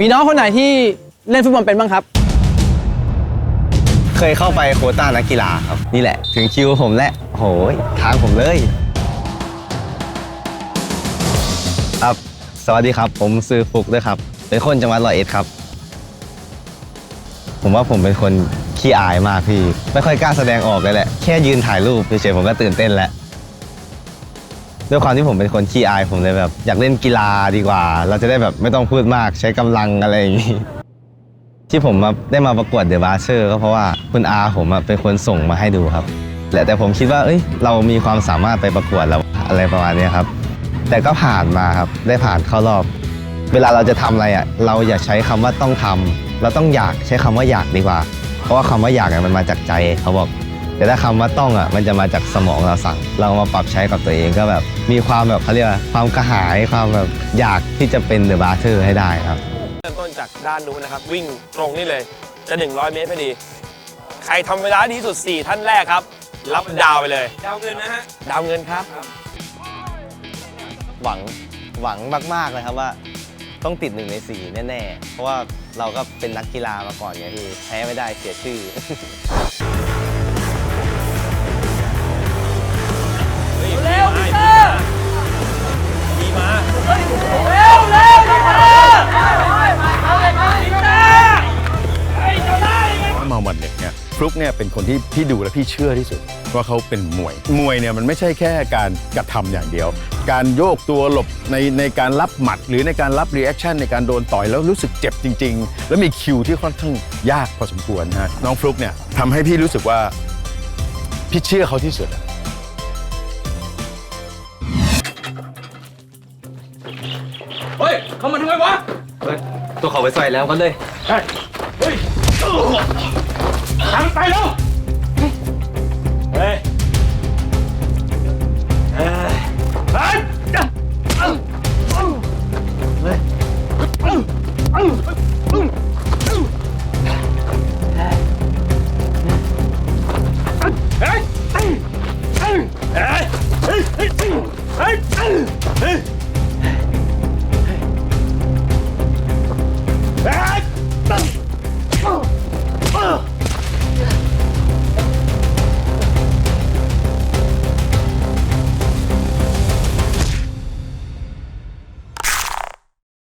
มีน้องคนไหนที่เล่นฟุตบอลเป็นบ้างครับ เคยเข้าไปโควต้านักกีฬาครับ นี่แหละ ถึงคิวผมแล้วโหยทางผมเลยครับสวัสดีครับ ผมซื้อฟุกด้วยครับ เป็นคนจังหวัดร้อยเอ็ดครับ ผมว่าผมเป็นคนขี้อายมากพี่ ไม่ค่อยกล้าแสดงออกเลยแหละ แค่ยืนถ่ายรูปเฉยๆผมก็ตื่นเต้นแล้ว ด้วยความที่ผมเป็นคนขี้อายผมเลยแบบ อยากเล่นกีฬาดีกว่า เราจะได้แบบไม่ต้องพูดมากใช้กำลังอะไรอย่างนี้ ที่ผมมาได้มาประกวดเดอะบาเชอร์ก็เพราะว่าคุณอาผมเป็นคนส่งมาให้ดูครับแหละแต่ผมคิดว่าเอ้ย เรามีความสามารถไปประกวดแล้วอะไรประมาณนี้ครับ แต่ก็ผ่านมาครับได้ผ่านเข้ารอบ เวลาเราจะทำอะไรอะเราอย่าใช้คำว่าต้องทำเราต้องอยากใช้คำว่าอยากดีกว่า เพราะว่าคำว่าอยากมันมาจากใจเขาบอก แต่ถ้าคำว่าต้องอะมันจะมาจากสมองเราสั่ง เรามาปรับใช้กับตัวเองก็แบบมีความแบบเขาเรียกว่าความกระหายความแบบอยากที่จะเป็นเดอะบาเชอร์ให้ได้ครับเริ่มต้นจากด้านนู้นนะครับ วิ่งตรงนี่เลยจะ 100 เมตรพอดี ใครทำเวลาดีที่สุด 4 ท่านแรกครับ รับดาวไปเลย ดาวเงินนะฮะ ดาวเงินครับ หวังหวังมากๆเลยครับว่า ต้องติดหนึ่งในสี่แน่ๆ เพราะว่าเราก็เป็นนักกีฬามาก่อนไงพี่แพ้ไม่ได้เสียชื่อ ลุกเนี่ยเป็นคนที่พี่ดูและพี่เชื่อที่สุดว่าเขาเป็นมวย มวยเนี่ยมันไม่ใช่แค่การกระทำอย่างเดียว การโยกตัวหลบในในการรับหมัด หรือในการรับรีแอคชั่นในการโดนต่อยแล้วรู้สึกเจ็บจริง ๆ แล้วมีคิวที่ค่อนข้างยากพอสมควรนะฮะน้องฟลุกเนี่ยทำให้พี่รู้สึกว่าพี่เชื่อเขาที่สุดอะเฮ้ยเขามาทำไมวะตัวเขาไปใส่แล้วกันเลย 다음 달.